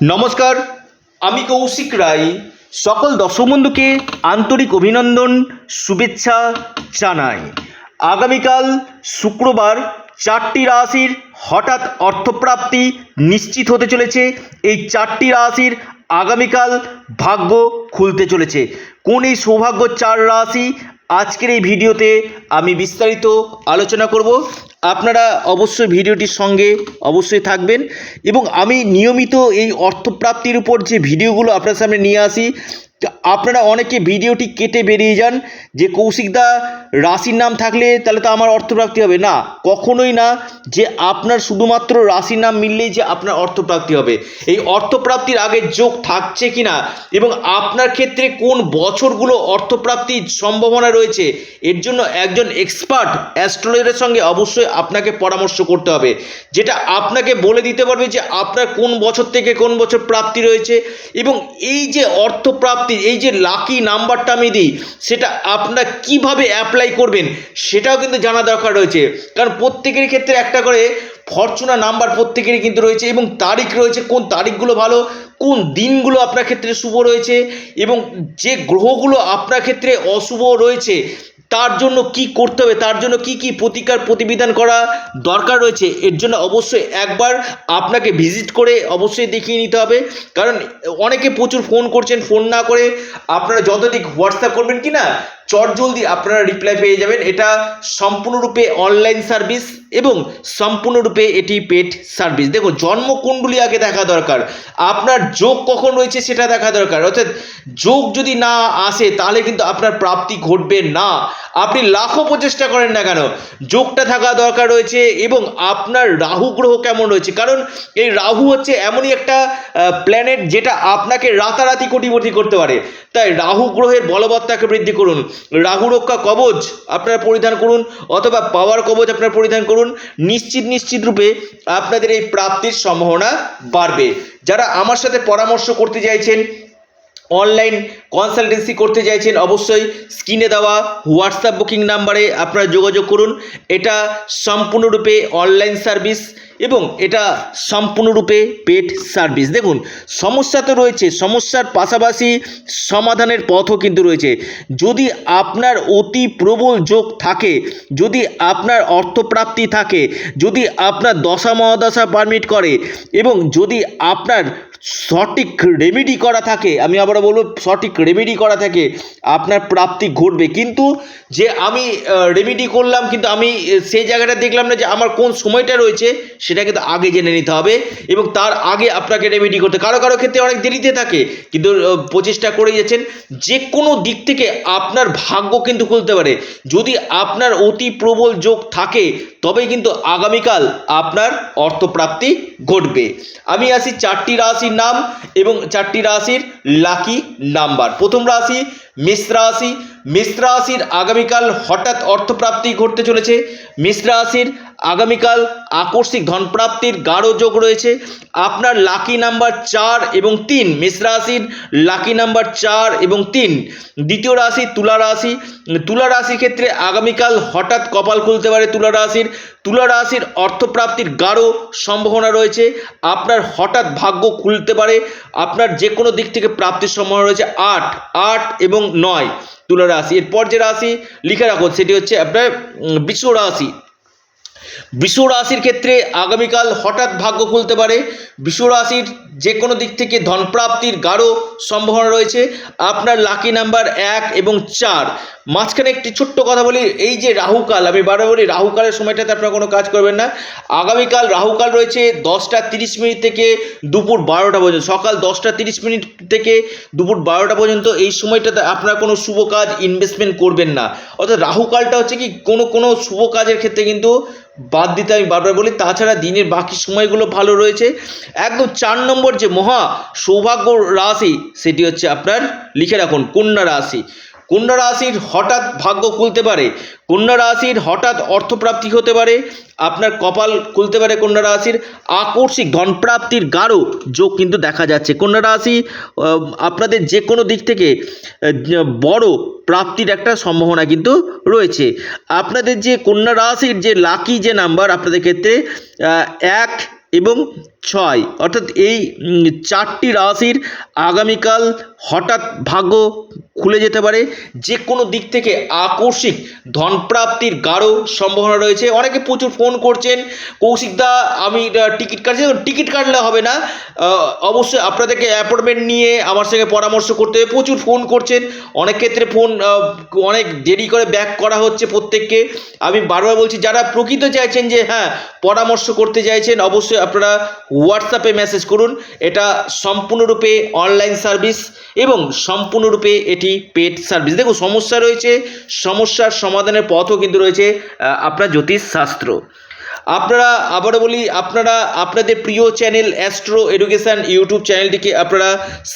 নমস্কার, আমি কৌশিক রায়। সকল দর্শক বন্ধুকে আন্তরিক অভিনন্দন, শুভেচ্ছা জানাই। আগামীকাল শুক্রবার চারটি রাশির হঠাৎ অর্থপ্রাপ্তি নিশ্চিত হতে চলেছে। এই চারটি রাশির আগামীকাল ভাগ্য খুলতে চলেছে। কোন এই সৌভাগ্য চার রাশি? আজকের এই ভিডিওতে আমি বিস্তারিত আলোচনা করব। আপনারা অবশ্যই ভিডিওটির সঙ্গে অবশ্যই থাকবেন এবং আমি নিয়মিত এই অর্থপ্রাপ্তির উপর যে ভিডিওগুলো আপনার সামনে নিয়ে আসি আপনারা অনেকে ভিডিওটি কেটে বেরিয়ে যান যে কৌশিকদা রাশির নাম থাকলে তাহলে তো আমার অর্থপ্রাপ্তি হবে। না, কখনোই না যে আপনার শুধুমাত্র রাশির নাম মিললেই যে আপনার অর্থপ্রাপ্তি হবে। এই অর্থপ্রাপ্তির আগে যোগ থাকছে কি না এবং আপনার ক্ষেত্রে কোন বছরগুলো অর্থপ্রাপ্তির সম্ভাবনা রয়েছে, এর জন্য একজন এক্সপার্ট অ্যাস্ট্রোলজারের সঙ্গে অবশ্যই আপনাকে পরামর্শ করতে হবে। যেটা আপনাকে বলে দিতে পারবে যে আপনার কোন বছর থেকে কোন বছর প্রাপ্তি রয়েছে এবং এই যে অর্থপ্রাপ্তি এই যে লাকি নাম্বারটা আমি দিই, সেটা আপনার কীভাবে অ্যাপ্লাই করবেন, সেটাও কিন্তু জানা দরকার রয়েছে। কারণ প্রত্যেকের ক্ষেত্রে একটা করে ফরচুনা নাম্বার প্রত্যেকেরই কিন্তু রয়েছে এবং তারিখ রয়েছে, কোন তারিখগুলো ভালো কোন দিনগুলো আপনার ক্ষেত্রে শুভ রয়েছে এবং যে গ্রহগুলো আপনার ক্ষেত্রে অশুভ রয়েছে, তার জন্য কি করতে হবে, তার জন্য কি কি প্রতিকার প্রতিবিধান করা দরকার রয়েছে, এর জন্য অবশ্যই একবার আপনাকে ভিজিট করে অবশ্যই দেখিয়ে নিতে হবে। কারণ অনেকে প্রচুর ফোন করছেন ফোন না করে আপনারা যতদিক হোয়াটসঅ্যাপ করবেন কি না চট জলদি আপনারা রিপ্লাই পেয়ে যাবেন। এটা সম্পূর্ণরূপে অনলাইন সার্ভিস এবং সম্পূর্ণরূপে এটি পেড সার্ভিস দেখুন, জন্মকুণ্ডলী আগে দেখা দরকার। আপনার যোগ কখন রয়েছে সেটা দেখা দরকার। অর্থাৎ যোগ যদি না আসে, তাহলে কিন্তু আপনার প্রাপ্তি ঘটবে না। আপনি লাখো প্রচেষ্টা করেন না কেন? যোগটা থাকা দরকার রয়েছে এবং আপনার রাহু গ্রহ কেমন রয়েছে? কারণ এই রাহু হচ্ছে এমনই একটা প্ল্যানেট যেটা আপনাকে রাতারাতি কোটিপতি করতে পারে। তাই রাহু গ্রহের বলবত্তাকে বৃদ্ধি করুন। রাহু রক্ষা কবচ আপনারা পরিধান করুন অথবা পাওয়ার কবচ আপনারা পরিধান করুন। নিশ্চিত নিশ্চিত রূপে আপনাদের এই প্রাপ্তির সম্ভাবনা বাড়বে। যারা আমার সাথে পরামর্শ করতে চাইছেন অনলাইন কনসালটেন্সি করতে চাইছেন, অবশ্যই স্ক্রিনে দেওয়া হোয়াটসঅ্যাপ বুকিং নাম্বারে আপনারা যোগাযোগ করুন। এটা সম্পূর্ণরূপে অনলাইন সার্ভিস এবং এটা সম্পূর্ণরূপে পেড সার্ভিস। দেখুন, সমস্যা তো রয়েছে, সমস্যার পাশাপাশি সমাধানের পথও কিন্তু রয়েছে। যদি আপনার অতি প্রবল যোগ থাকে, যদি আপনার অর্থপ্রাপ্তি থাকে, যদি আপনার দশা মহাদশা পারমিট করে, এবং যদি আপনার সঠিক রেমেডি করা থাকে, আমি আবারও বলব, সঠিক রেমেডি করা থাকে, আপনার প্রাপ্তি ঘটবে। কিন্তু যে আমি রেমেডি করলাম, কিন্তু আমি সেই জায়গাটা দেখলাম না যে আমার কোন সময়টা রয়েছে সেটা কিন্তু আগে জেনে নিতে হবে এবং তার আগে আপনাকে রেমেডি করতে কারও কারও ক্ষেত্রে অনেক দেরিতে থাকে, কিন্তু প্রচেষ্টা করে যাচ্ছেন। যে কোনো দিক থেকে আপনার ভাগ্য কিন্তু খুলতে পারে। যদি আপনার অতি প্রবল যোগ থাকে, তবেই কিন্তু আগামীকাল আপনার অর্থপ্রাপ্তি ঘটবে। আমি আসি চারটি রাশির নাম এবং চারটি রাশির লাকি নাম্বার প্রথম রাশি মেষ রাশি। মেষ রাশির আগামীকাল হঠাৎ অর্থপ্রাপ্তি ঘটতে চলেছে। মেষ রাশির আগামীকাল আকস্মিক ধনপ্রাপ্তির গাঢ় যোগ রয়েছে। আপনার লাকি নাম্বার চার এবং তিন, মেষ রাশির লাকি নাম্বার চার এবং তিন। দ্বিতীয় রাশি, তুলা রাশি। তুলা রাশির ক্ষেত্রে আগামীকাল হঠাৎ কপাল খুলতে পারে তুলা রাশির। তুলা রাশির অর্থপ্রাপ্তির গাঢ় সম্ভাবনা রয়েছে। আপনার হঠাৎ ভাগ্য খুলতে পারে। আপনার যে কোনো দিক থেকে প্রাপ্তির সম্ভাবনা রয়েছে আট আট এবং নয়। তুলা রাশি। এরপর যে রাশি, লিখে রাখুন, সেটি হচ্ছে আপনার বিশ্ব রাশি। বৃষ রাশির ক্ষেত্রে আগামীকাল হঠাৎ ভাগ্য খুলতে পারে। বৃষ রাশির যে কোনো দিক থেকে ধনপ্রাপ্তির গাঢ় সম্ভাবনা রয়েছে। আপনার লাকি নাম্বার এক এবং চার। মাঝখানে একটি ছোট্ট কথা বলি, এই যে রাহুকাল, আমি বারবার বলি, রাহুকালের সময়টাতে আপনারা কোনো কাজ করবেন না। আগামীকাল রাহুকাল রয়েছে দশটা তিরিশ মিনিট থেকে দুপুর বারোটা পর্যন্ত। সকাল দশটা তিরিশ মিনিট থেকে দুপুর বারোটা পর্যন্ত এই সময়টাতে আপনারা কোনো শুভ কাজ ইনভেস্টমেন্ট করবেন না। অর্থাৎ রাহুকালটা হচ্ছে কি, কোনো কোনো শুভ কাজের ক্ষেত্রে কিন্তু বাদ দিতে আমি বারবার বলি, তাছাড়া দিনের বাকি সময়গুলো ভালো রয়েছে। একদম চার নম্বর যে মহা সৌভাগ্য রাশি, সেটি হচ্ছে আপনার লিখে রাখুন, কন্যা রাশি। কন্যা রাশির হঠাৎ ভাগ্য খুলতে পারে কন্যা রাশির হঠাৎ অর্থপ্রাপ্তি হতে পারে, আপনার কপাল খুলতে পারে কন্যা রাশির আকস্মিক ধনপ্রাপ্তির গাঢ় যোগ কিন্তু দেখা যাচ্ছে। কন্যা রাশি আপনাদের যে কোনো দিক থেকে বড় প্রাপ্তির একটা সম্ভাবনা কিন্তু রয়েছে। আপনাদের যে কন্যা রাশির যে লাকি যে নাম্বার, আপনাদের ক্ষেত্রে এক এবং ছয়। অর্থাৎ এই চারটি রাশির আগামীকাল হঠাৎ ভাগ্য খুলে যেতে পারে। যে কোনো দিক থেকে আকস্মিক ধনপ্রাপ্তির গাঢ় সম্ভাবনা রয়েছে। অনেকে প্রচুর ফোন করছেন কৌশিকদা আমি টিকিট কাটছি। টিকিট কাটলে হবে না। অবশ্যই আপনাদেরকে অ্যাপয়েন্টমেন্ট নিয়ে আমার সঙ্গে পরামর্শ করতে হবে। প্রচুর ফোন করছেন। অনেক ক্ষেত্রে ফোন অনেক দেরি করে ব্যাক করা হচ্ছে প্রত্যেককে। আমি বারবার বলছি, যারা প্রকৃত চাইছেন যে হ্যাঁ পরামর্শ করতে চাইছেন, অবশ্যই আপনারা হোয়াটসঅ্যাপে মেসেজ করুন। এটা সম্পূর্ণরূপে অনলাইন সার্ভিস এবং সম্পূর্ণরূপে এটি পেড সার্ভিস দেখুন, সমস্যা রয়েছে, সমস্যার সমাধানের পথও কিন্তু রয়েছে আপনার জ্যোতিষ শাস্ত্র আপনারা আবারও বলি, আপনারা, আপনাদের প্রিয় চ্যানেল অ্যাস্ট্রো এডুকেশান ইউটিউব চ্যানেলটিকে আপনারা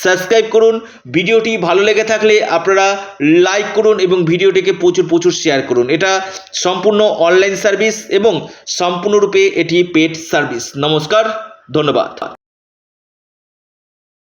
সাবস্ক্রাইব করুন। ভিডিওটি ভালো লেগে থাকলে আপনারা লাইক করুন এবং ভিডিওটিকে প্রচুর প্রচুর শেয়ার করুন। এটা সম্পূর্ণ অনলাইন সার্ভিস এবং সম্পূর্ণরূপে এটি পেড সার্ভিস নমস্কার। ধন্যবাদ।